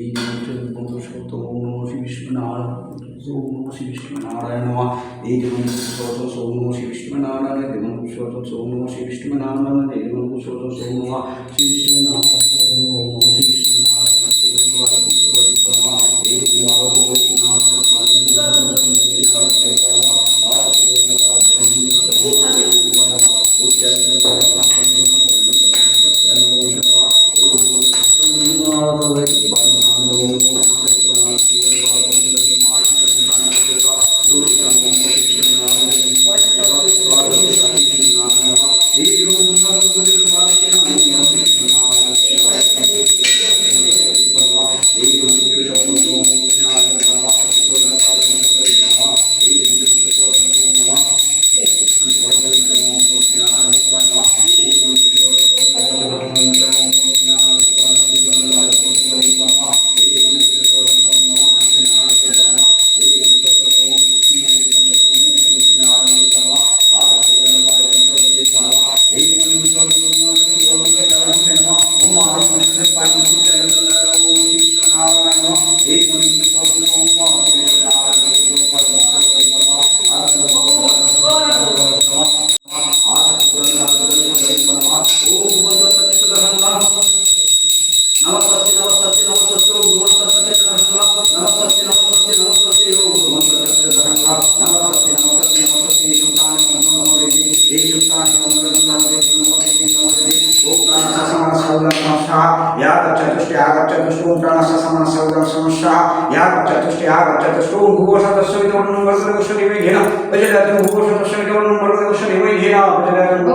এই নম সত ওম নম শ্রী বিষ্ণু নারায়ণ নম শ্রী বিষ্ণু নারায়ণ নমঃ। এই দেবন সত ওম নম শ্রী বিষ্ণু নারায়ণ দেবন সত ওম নম শ্রী বিষ্ণু নারায়ণ দেবন সত ওম নম শ্রী বিষ্ণু নারায়ণ নম শ্রী বিষ্ণু নারায়ণ, এই দেবন You. no, eight months সদস্যে আগম চতুষ্টো ভূব সদস্যমিতম নম্বরকোষণীমে ঘৃণ বজলাতুম ভূব সদস্যমিতম নম্বরকোষণীমে ঘৃণ বজলাতুম ভূব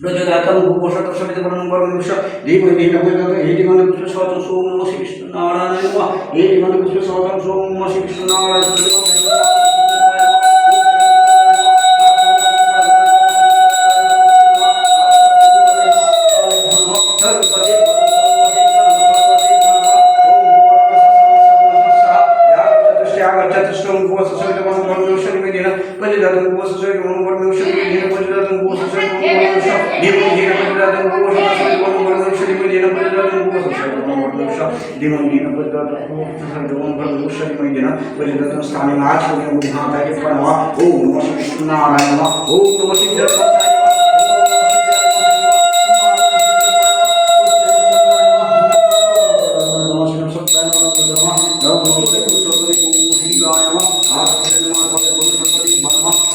ব্রজদাতং ভূপোষত সবিতকরণ বরণ বিশ্ব দেব দেবগত এইটি মানে পুষ্প সহজং সোম নম শ্রী বিষ্ণু নারায়ণ নম এইটি মানে পুষ্প সহজং সোম নম শ্রী বিষ্ণু নারায়ণ নম limangina limangina वज्ररत्न स्थानी नाच होने मुझे हाथ आगे पढ़वा ओम नमः शिव नारायण ओम नमः शिव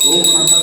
ओम नमः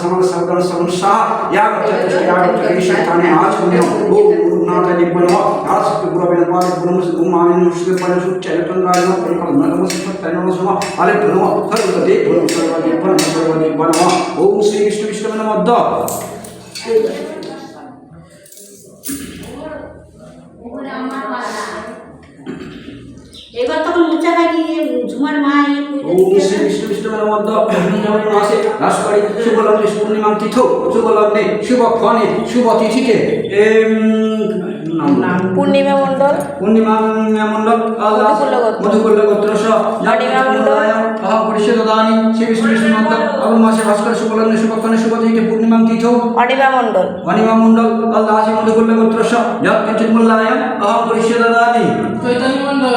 समर सर्वर समसा यागच्छति यागच्छति ईशताने आचम्य वो गुरुनाथ निपुण आसक्त गुरवे नमः गुरुम गुरुमाने नमस्ते परशु चैतन्य नमः परिपद नमस्ते तनो सुमा अरे गुरु सर्वदे गुरु सर्वदे परम सर्वदे नमः। ओम श्री विष्णु विष्णु नमः द। এবার তখন मुझे হয় কি झुमर माँ শ্রী বিষ্ণু বিষ্ণুর মধ্যে মাসে রাস করি শুভ লগ্নে পূর্ণিমা তীর্থ শুভ শুভ ক্ষণে শুভ তিথিতে পূর্ণিমা মণ্ডল। পূর্ণিমা মণ্ডল মধুকুল্ল গোত্র নডিমা মণ্ডল। পরিষদ দানি শ্রী বিষ্ণু বিষ্ণু মাসে ভাস্কর শুভ লগ্নে শুভ শুভ তিথিতে পূর্ণিমা তীর্থ অনিমা মণ্ডল। অনিমা মণ্ডল আল্লাহ মধুকুল্ল গোত্র যৎ কিঞ্চিত মূল্যায়ন অহম পরিষদ দানি চৈতন্য মণ্ডল।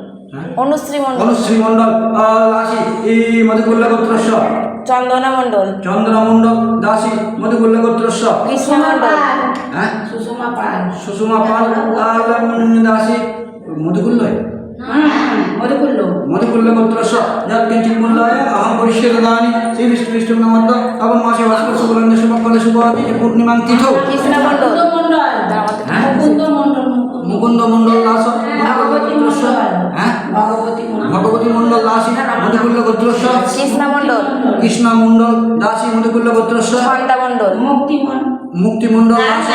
অনুশ্রী মণ্ডল। অনুশ্রী মণ্ডল দাসী এই মধুকুল্ল গোত্রস্ব। চন্দনা মণ্ডল। চন্দ্র মণ্ডল দাসী মধুকুল্ল গোত্রস্ব। কৃষ্ণ মণ্ডল। হ্যাঁ? সুষমা পাল। সুষমা পাল আর, উম, দাসী মধুকুল্ল। মধুকুল্ল। মধুকুল্ল গোত্রস্ব। যৎ কিঞ্চিত মূল্যায় অহম পরিষ্যদ দানি শ্রী বিষ্ণু বিষ্ণু নমদ্দ আবন মাসে ভাস্কর শুভলগ্নে শুভক্ষণে শুভতি পূর্ণিমাং তিথ। কৃষ্ণ মন্ডল হ্যাঁ? মুকুন্দ মন্ডল মুকুন্দ। মণ্ডল দাস মন্ডল হ্যাঁ? ভগবতী মন্ডল মণ্ডল দাসী মধুকুল্ল গোত্রস্ব। কৃষ্ণ মণ্ডল। কৃষ্ণ মণ্ডল দাসী মধুকুল্ল গোত্রস্ব। ছন্দা মণ্ডল। মুক্তি মন্ডল মুক্তি মণ্ডল দাসী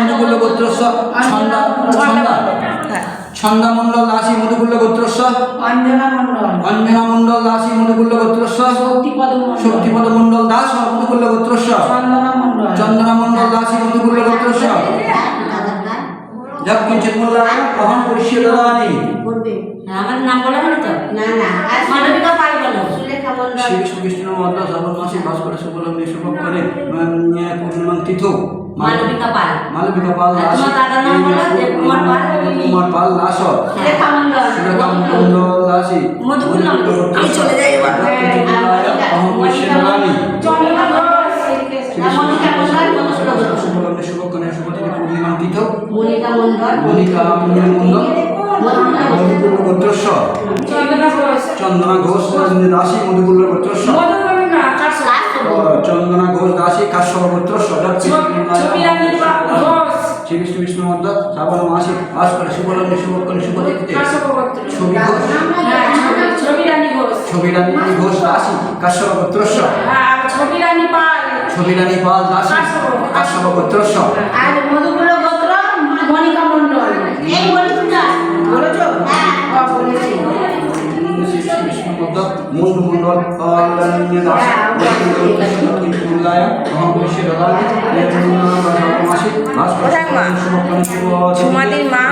মধুকুল্ল গোত্রস্ব। ছন্দা ছন্দা ছন্দা মণ্ডল হ্যাঁ। দাসী মধুকুল্ল গোত্রস্ব। অঞ্জনা মন্ডল অঞ্জনা মণ্ডল দাসী মধুকুল্ল গোত্রস্ব। শক্তিপদ মন্ডল শক্তিপদ মণ্ডল দাস মধুকুল্ল গোত্রস্ব। যৎ কিঞ্চিত মূল্যায় অহম পরিষ্যদানি আমার নাম বলা হলো তো? না না। আর মানবিকা পাল বলো সুলেখা মণ্ডল শ্রী মধ্য শ্রাবণ মাসে ভাস্কর শুভলগ্নে শুভক্ষণে পূর্ণিমাং তিথ। পাল। মালবিকা পাল? দেবকুমার পাল? কুমার পাল দাস সুলেখা মন্ডল। সুরেখা মণ্ডল দাসী মধুকুল্ল আমি চলে যাই এবার। অহম পরিষ্যদানি চন্দ্রনা মন্ডিকা মন্ডল। মধুকুল্ল গোত্র। শুভলগ্নে শুভক্ষণে শুভদিনে পূর্ণিমাং তিথ মনিকা মন্ডল মনিকা মণ্ডল। মধুকুল্ল গোত্রস্ব। চন্দনা ঘোষ। দাসী মধুকুল্ল গোত্রস্ব। চন্দনা ঘোষ দাসী কাশ্যপ গোত্রস্ব? শ্রী বিষ্ণু বিষ্ণু মধ্য শ্রাবণ মাসে বাস করে শুভক্ষণে শুভদিতে ছবি ঘোষ। হ্যাঁ, ছবি- ছবিরানী ঘোষ। দাসী কাশ্যপ গোত্রস্ব? আর ছবিরানী পাল। ছবিরানী পাল দাসী কাশ্যপ গোত্রস্ব? আর মধুকুল মন্ডল এই হ্যাঁ দাস মূল্যায় অহম বিশ্বে দদামি মাসে বাস করে কোথায় মা? শুভক্ষণে শুভ ঝুমাদির মা?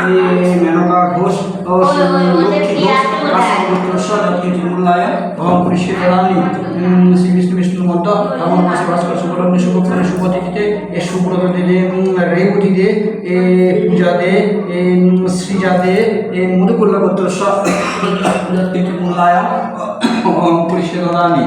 মেনকা ঘোষ ও লক্ষ্মী ঘোষ মূল্যায় অহম বিশ্বে দদামি শ্রী বিষ্ণু বিষ্ণু মধ্য এমন মাসে বাস করে শুভলগ্নে শুভক্ষণে শুভ এ সুব্রত দে রেবতী দে এ পূজা দে এ শ্রীজা দে এ মধুকুল্ল গোত্রস্ব যৎকিঞ্চিৎ মূল্যায় অহম বিশ্বে দদামি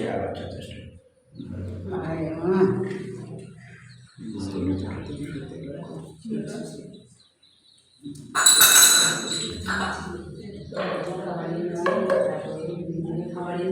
নারায়ণ ঘরে